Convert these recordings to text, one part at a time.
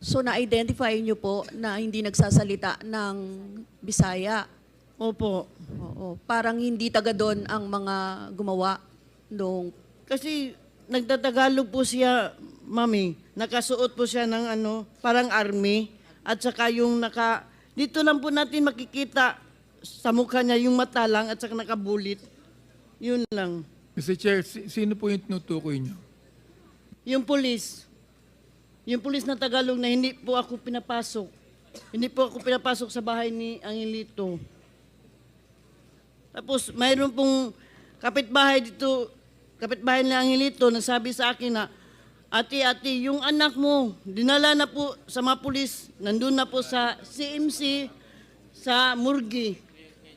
So na-identify niyo po na hindi nagsasalita ng Bisaya. Opo. Oo. Parang hindi taga doon ang mga gumawa nung Kasi nagtatagalog po siya, mami. Nakasuot po siya ng ano, parang army. At saka yung naka, dito lang po natin makikita sa mukha niya yung mata lang at saka nakabulit. Yun lang. Mr. Chair, si- sino po yung tinutukoy niyo? Yung pulis, yung pulis na Tagalog na hindi po ako pinapasok. Hindi po ako pinapasok sa bahay ni Angelito. Tapos mayroon pong kapitbahay dito, kapitbahay ni Angelito, nagsabi sa akin na, Ate, ate, yung anak mo, dinala na po sa mga pulis, nandun na po sa CMC, sa Murgi.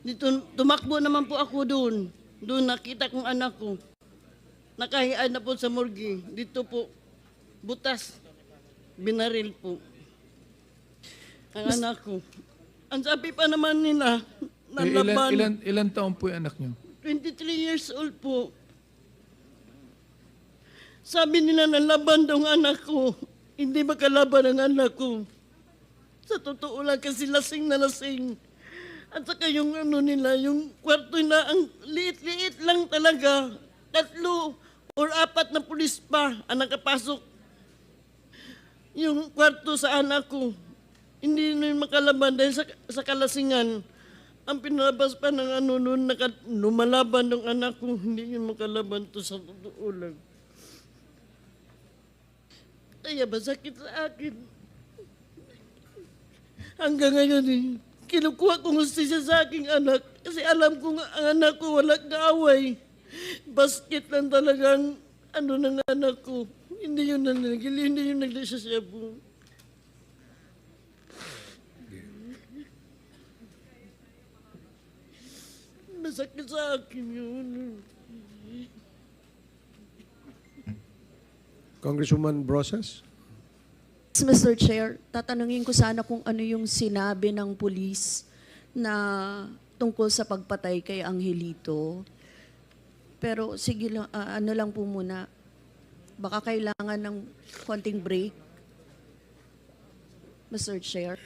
Dito, tumakbo naman po ako doon. Doon nakita kong anak ko. Nakahian na po sa morgue. Dito po, butas. Binaril po. Ang anak ko. Ang sabi pa naman nila, Eh, ilan, nalaban. ilan, ilan taon po yung anak niyo? 23 years old po. Sabi nila nalaban daw ang anak ko. Hindi makalaban ang anak ko. Sa totoo lang kasi lasing na lasing. At saka yung ano nila, yung kwarto na ang liit-liit lang talaga. Tatlo or apat na pulis pa ang nakapasok. Yung kwarto sa anak ko. Hindi na makalaban dahil sa, sa kalasingan. Ang pinalabas pa ng ano noon, naka, lumalaban ng anak ko, hindi yun makalaban to sa totoo lang. Kaya masakit sa akin. Hanggang ngayon eh, kinukuha ko hustisya sa aking anak kasi alam ko nga ang anak ko walang kaaway. Basket lang talagang ano ng anak ko. Hindi yun nanagil, hindi yun nagdasyasabu. Masakit sa akin yun. Congresswoman Brosas? Mr. Chair, tatanungin ko sana kung ano yung sinabi ng pulis na tungkol sa pagpatay kay Angelito. Pero sige lang, ah, ano lang po muna. Baka kailangan ng konting break. Mr. Chair.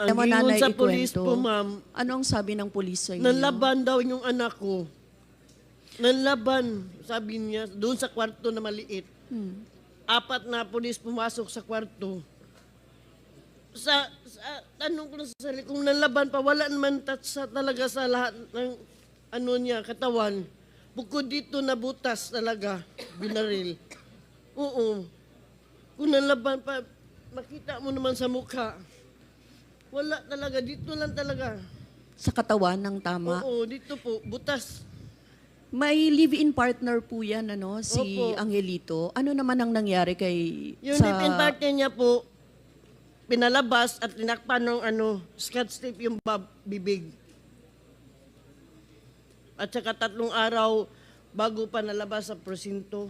Ang Alam mo, gingon nanay, sa polis ikwento. po, ma'am, Ano ang sabi ng pulis sa inyo? nanlaban daw yung anak ko. Nanlaban, sabi niya, doon sa kwarto na maliit. Hmm. Apat na polis pumasok sa kwarto. Sa, sa tanong ko na sa sarili, kung nanlaban pa, wala naman touch sa, talaga sa lahat ng ano niya, katawan. Bukod dito na butas talaga, binaril. Oo. Kung nanlaban pa, makita mo naman sa mukha. Wala talaga, dito lang talaga. Sa katawan ng tama. Oo, dito po, butas. May live-in partner po yan, ano, si Opo. Angelito. Ano naman ang nangyari kay... Yung sa... live-in partner niya po, pinalabas at tinakpan ng ano, scotch tape yung bab, bibig. At saka tatlong araw bago pa nalabas sa presinto.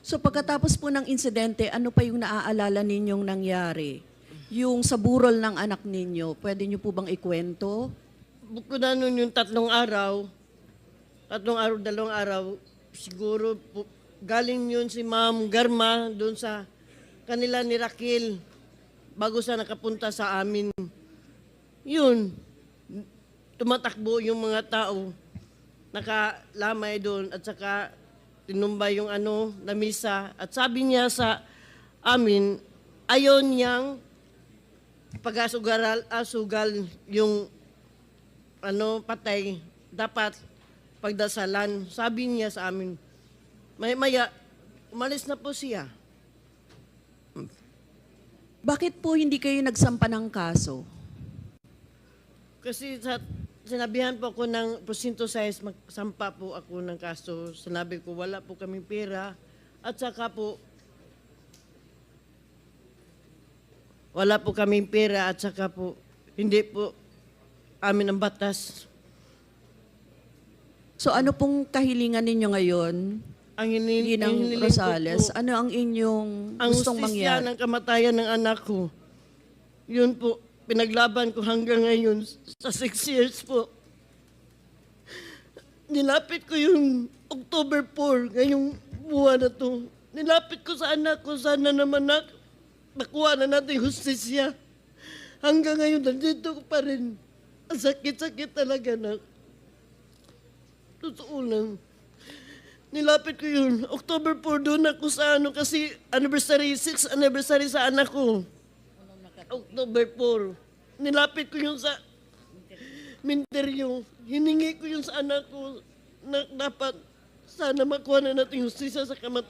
So pagkatapos po ng insidente, ano pa yung naaalala ninyong nangyari? Yung sa burol ng anak ninyo, pwede niyo po bang ikwento? Bukod na nun yung tatlong araw, tatlong araw, dalawang araw, siguro po, galing yun si Ma'am Garma doon sa kanila ni Rakil bago sa nakapunta sa amin. Yun, tumatakbo yung mga tao, nakalamay doon at saka tinumbay yung ano, lamisa. At sabi niya sa amin, ayon niyang pag-asugal asugal yung ano, patay, dapat pagdasalan. Sabi niya sa amin, may maya, umalis na po siya. Bakit po hindi kayo nagsampa ng kaso? Kasi sa, sinabihan po ako ng prosinto size, magsampa po ako ng kaso. Sinabi ko, wala po kaming pera. At saka po, wala po kaming pera at saka po, hindi po amin ang batas. So ano pong kahilingan ninyo ngayon, Ang Ginang hiniling ko Rosales? po- Ano ang inyong ang gustong mangyari? ng kamatayan ng anak ko. Yun po, pinaglaban ko hanggang ngayon sa six years po. Nilapit ko yung October 4, ngayong buwan na to. Nilapit ko sa anak ko, sana naman na makuha na natin justisya. Hanggang ngayon, nandito ko pa rin. Ang sakit-sakit talaga na. Totoo lang. Nilapit ko yun. October 4 doon ako sa ano kasi anniversary, 6 anniversary sa anak ko. October 4. Nilapit ko yun sa Minteryo. Hiningi ko yun sa anak ko na dapat sana makuha na natin justisya sa kamatayan.